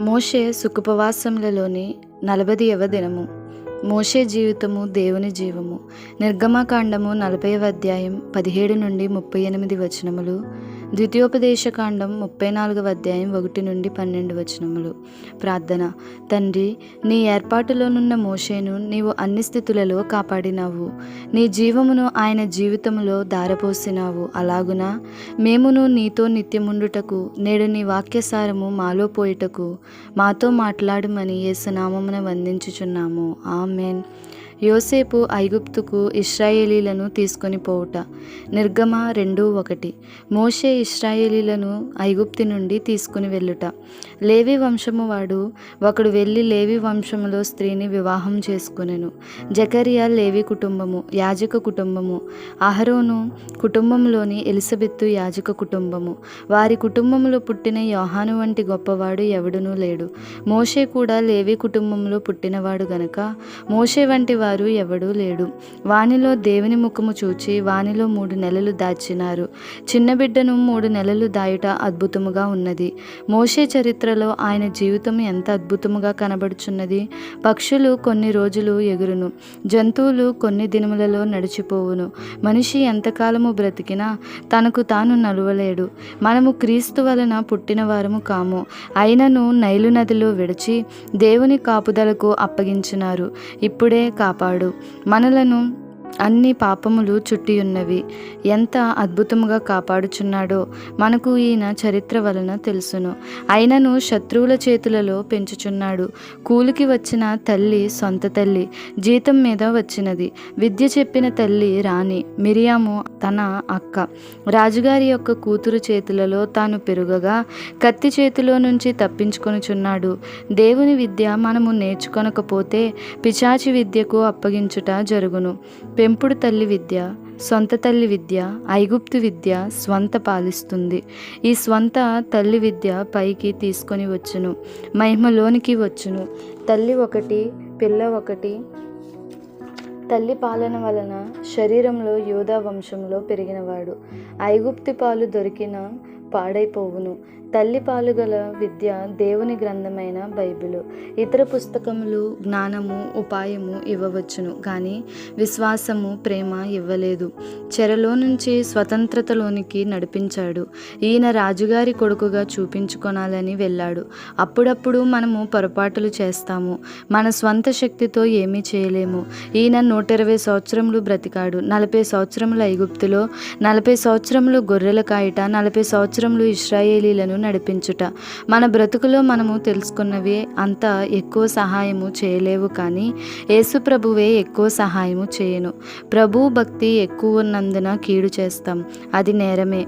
మోషే సుఖుపవాసములలోని నలభైవ దినము. మోషే జీవితము దేవుని జీవము. నిర్గమకాండము నలభైవ అధ్యాయం పదిహేడు నుండి ముప్పై ఎనిమిది వచనములు. ద్వితీయోపదేశకాండం ముప్పై నాలుగవ అధ్యాయం ఒకటి నుండి పన్నెండు వచనములు. ప్రార్థన తండ్రి నీ ఏర్పాటులోనున్న మోషేను నీవు అన్ని స్థితులలో కాపాడినావు. నీ జీవమును ఆయన జీవితములో దారపోసినావు అలాగున? మేమును నీతో నిత్యముండుటకు నేడు నీ వాక్యసారము మాలో పోయిటకు మాతో మాట్లాడమని యేసునామమున వందించుచున్నాము. ఆమెన్. యోసేపు ఐగుప్తుకు ఇస్రాయేలీలను తీసుకొని పోవుట. నిర్గమ రెండు ఒకటి. మోషే ఇస్రాయేలీలను ఐగుప్తి నుండి తీసుకుని వెళ్ళుట. లేవి వంశము వాడు ఒకడు వెళ్ళి లేవి వంశములో స్త్రీని వివాహం చేసుకునెను. జకరియా లేవి కుటుంబము యాజక కుటుంబము అహరోను కుటుంబంలోని ఎలిజబెత్తు యాజక కుటుంబము. వారి కుటుంబంలో పుట్టిన యోహాను వంటి గొప్పవాడు ఎవడునూ లేడు. మోషే కూడా లేవి కుటుంబంలో పుట్టినవాడు గనక మోషే వంటి వారు ఎవడూ లేడు. వానిలో దేవుని ముఖము చూచి వానిలో మూడు నెలలు దాచినారు. చిన్న బిడ్డను మూడు నెలలు దాయుట అద్భుతముగా ఉన్నది. మోషే చరిత్రలో ఆయన జీవితం ఎంత అద్భుతముగా కనబడుచున్నది? పక్షులు కొన్ని రోజులు ఎగురును. జంతువులు కొన్ని దినములలో నడిచిపోవును. మనిషి ఎంతకాలము బ్రతికినా తనకు తాను నలువలేడు. మనము క్రీస్తు వలన పుట్టిన వారము కాము. అయినను నైలు నదిలో విడిచి దేవుని కాపుదలకు అప్పగించినారు. ఇప్పుడే కాపు కాపాడు. మనలను అన్ని పాపములు చుట్టి ఉన్నవి ఎంత అద్భుతముగా కాపాడుచున్నాడో మనకు ఈయన చరిత్ర వలన తెలుసును. అయినను శత్రువుల చేతులలో పెంచుచున్నాడు. కూలికి వచ్చిన తల్లి సొంత తల్లి జీతం మీద వచ్చినది. విద్య చెప్పిన తల్లి రాణి మిరియాము తన అక్క. రాజుగారి యొక్క కూతురు చేతులలో తాను పెరుగగా కత్తి చేతిలో నుంచి తప్పించుకొనుచున్నాడు. దేవుని విద్య మనము నేర్చుకొనకపోతే పిచాచి విద్యకు అప్పగించుట జరుగును. పెంపుడు తల్లి విద్య సొంత తల్లి విద్య ఐగుప్తు విద్య స్వంత పాలిస్తుంది. ఈ స్వంత తల్లి విద్య పైకి తీసుకొని వచ్చును మహిమలోనికి వచ్చును. తల్లి ఒకటి పిల్ల ఒకటి. తల్లి పాలన వలన శరీరంలో యోధా వంశంలో పెరిగినవాడు. ఐగుప్తి పాలు దొరికిన పాడైపోవును. తల్లి పాలుగల విద్య దేవుని గ్రంథమైన బైబిలు. ఇతర పుస్తకములు జ్ఞానము ఉపాయము ఇవ్వవచ్చును కానీ విశ్వాసము ప్రేమ ఇవ్వలేదు. చెరలో నుంచి స్వతంత్రతలోనికి నడిపించాడు. ఈయన రాజుగారి కొడుకుగా చూపించుకొనాలని వెళ్ళాడు. అప్పుడప్పుడు మనము పొరపాటులు చేస్తాము. మన స్వంత శక్తితో ఏమీ చేయలేము. ఈయన నూట ఇరవై సంవత్సరములు బ్రతికాడు. నలభై సంవత్సరములు ఐగుప్తులో నలభై సంవత్సరములు గొర్రెల కాయట నలభై సంవత్సరం సంవత్సరములు ఇస్రాయేలీలను నడిపించుట. మన బ్రతుకులో మనము తెలుసుకున్నవి అంత ఎక్కువ సహాయము చేయలేవు కానీ యేసు ప్రభువే ఎక్కువ సహాయము చేయను. ప్రభు భక్తి ఎక్కువ ఉన్నందున కీడు చేస్తాం. అది నేరమే.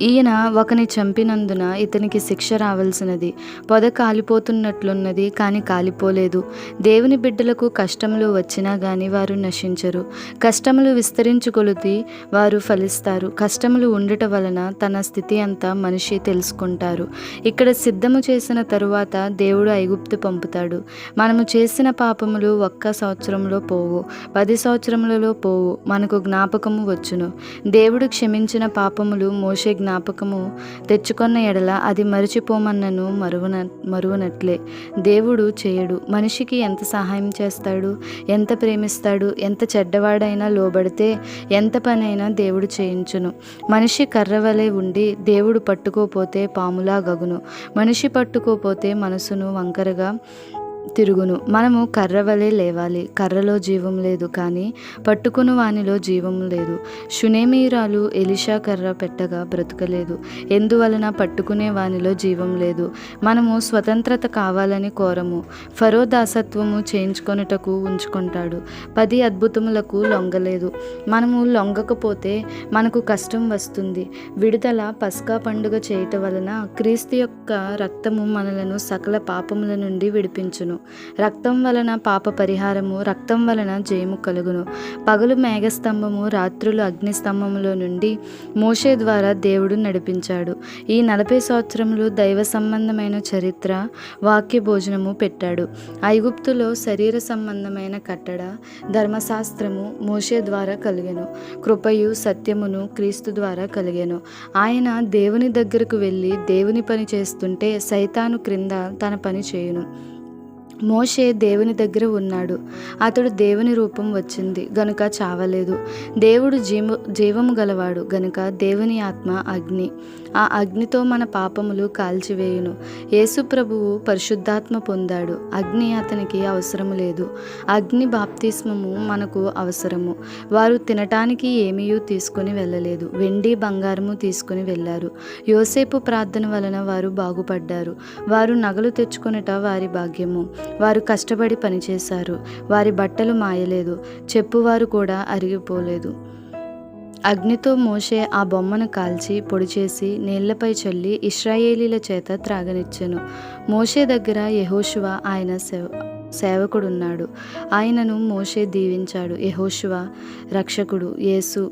ఈయన ఒకని చంపినందున ఇతనికి శిక్ష రావాల్సినది. పొద కాలిపోతున్నట్లున్నది కానీ కాలిపోలేదు. దేవుని బిడ్డలకు కష్టములు వచ్చినా గాని వారు నశించరు. కష్టములు విస్తరించుకొలిది వారు ఫలిస్తారు. కష్టములు ఉండటం వలన తన స్థితి అంతా మనిషి తెలుసుకుంటారు. ఇక్కడ సిద్ధము చేసిన తరువాత దేవుడు ఐగుప్తు పంపుతాడు. మనము చేసిన పాపములు ఒక్క సంవత్సరంలో పోవు. పది సంవత్సరములలో పోవు. మనకు జ్ఞాపకము వచ్చును. దేవుడు క్షమించిన పాపములు మోసే జ్ఞాపకము తెచ్చుకున్న ఎడల అది మరిచిపోమన్నను మరువున మరువనట్లే. దేవుడు చేయడు. మనిషికి ఎంత సహాయం చేస్తాడు? ఎంత ప్రేమిస్తాడు? ఎంత చెడ్డవాడైనా లోబడితే ఎంత పనైనా దేవుడు చేయించును. మనిషి కర్రవలే ఉండి దేవుడు పట్టుకోపోతే పాములా గగును. మనిషి పట్టుకోపోతే మనసును వంకరగా తిరుగును. మనము కర్ర వలె లేవాలి. కర్రలో జీవం లేదు కానీ పట్టుకుని వానిలో జీవం లేదు. షునేమీరాలు ఎలిషా కర్ర పెట్టగా బ్రతకలేదు. ఎందువలన పట్టుకునే వానిలో జీవం లేదు? మనము స్వతంత్రత కావాలని కోరము. ఫరో దాసత్వము చేయించుకొనుటకు ఉంచుకుంటాడు. పది అద్భుతములకు లొంగలేదు. మనము లొంగకపోతే మనకు కష్టం వస్తుంది. విడుదల పస్కా పండుగ చేయటం వలన క్రీస్తు యొక్క రక్తము మనలను సకల పాపముల నుండి విడిపించును. కలుగును. రక్తం వలన పాప పరిహారము రక్తం వలన జయము కలుగును. పగలు మేఘస్తంభము రాత్రులు అగ్నిస్తంభములో నుండి మోషే ద్వారా దేవుడు నడిపించాడు. ఈ నలభై సంవత్సరములు దైవ సంబంధమైన చరిత్ర వాక్య భోజనము పెట్టాడు. ఐగుప్తులో శరీర సంబంధమైన కట్టడ ధర్మశాస్త్రము మోషే ద్వారా కలిగెను. కృపయు సత్యమును క్రీస్తు ద్వారా కలిగెను. ఆయన దేవుని దగ్గరకు వెళ్ళి దేవుని పని చేస్తుంటే సైతాను క్రింద తన పని చేయును. మోషే దేవుని దగ్గర ఉన్నాడు. అతడు దేవుని రూపం వచ్చింది. గనుక చావలేదు. దేవుడు జీవ జీవము గలవాడు. గనుక దేవుని ఆత్మ అగ్ని. ఆ అగ్నితో మన పాపములు కాల్చివేయును. యేసు ప్రభువు పరిశుద్ధాత్మ పొందాడు. అగ్ని అతనికి అవసరము లేదు. అగ్ని బాప్తిస్మము మనకు అవసరము. వారు తినటానికి ఏమీ తీసుకుని వెళ్ళలేదు. వెండి బంగారము తీసుకుని వెళ్ళారు. యోసేపు ప్రార్థన వలన వారు బాగుపడ్డారు. వారు నగలు తెచ్చుకొనుట వారి భాగ్యము. వారు కష్టపడి పనిచేశారు. వారి బట్టలు మాయలేదు. చెప్పువారు కూడా అరిగిపోలేదు. అగ్నితో మోషే ఆ బొమ్మను కాల్చి పొడి చేసి నీళ్ళపై చల్లి ఇస్రాయేలీల చేత త్రాగనిచ్చెను. మోషే దగ్గర యెహోషువ ఆయన సేవ సేవకుడున్నాడు. ఆయనను మోషే దీవించాడు. యహోశివ రక్షకుడు యేసు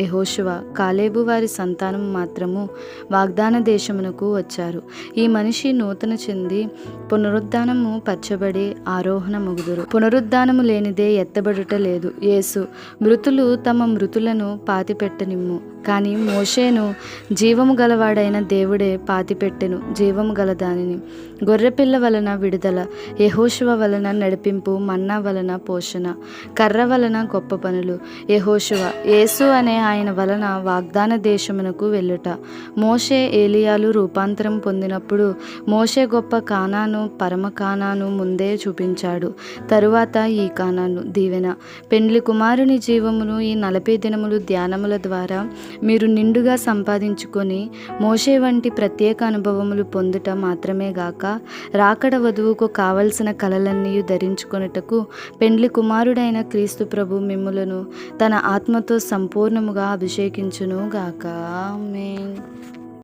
యహోశివ కాలేబు వారి సంతానం మాత్రము వాగ్దాన దేశమునకు వచ్చారు. ఈ మనిషి నూతన చెంది పునరుద్ధానము పచ్చబడి ఆరోహణ ముగుదురు. పునరుద్ధానము లేనిదే ఎత్తబడుట లేదు. యేసు మృతులు తమ మృతులను పాతిపెట్టనిమ్ము. కానీ మోషేను జీవము గలవాడైన దేవుడే పాతిపెట్టెను జీవము గల దానిని. గొర్రెపిల్ల వలన విడుదల యహోశువ వలన నడిపింపు మన్నా వలన పోషణ కర్ర వలన గొప్ప పనులు. యహోశువ యేసు అనే ఆయన వలన వాగ్దాన దేశమునకు వెళ్ళుట. మోషే ఏలియాలు రూపాంతరం పొందినప్పుడు మోషే గొప్ప కానాను పరమ కానాను ముందే చూపించాడు. తరువాత ఈ కానాను దీవెన. పెండ్లి కుమారుని జీవమును ఈ నలభై దినములు ధ్యానముల ద్వారా మీరు నిండుగా సంపాదించుకొని మోషే వంటి ప్రత్యేక అనుభవములు పొందుట మాత్రమే గాక రాకడ వధువుకు కావలసిన కలలన్నీ ధరించుకొనుటకు పెండ్లి కుమారుడైన క్రీస్తు ప్రభు మిమ్ములను తన ఆత్మతో సంపూర్ణముగా అభిషేకించును గాక. ఆమేన్.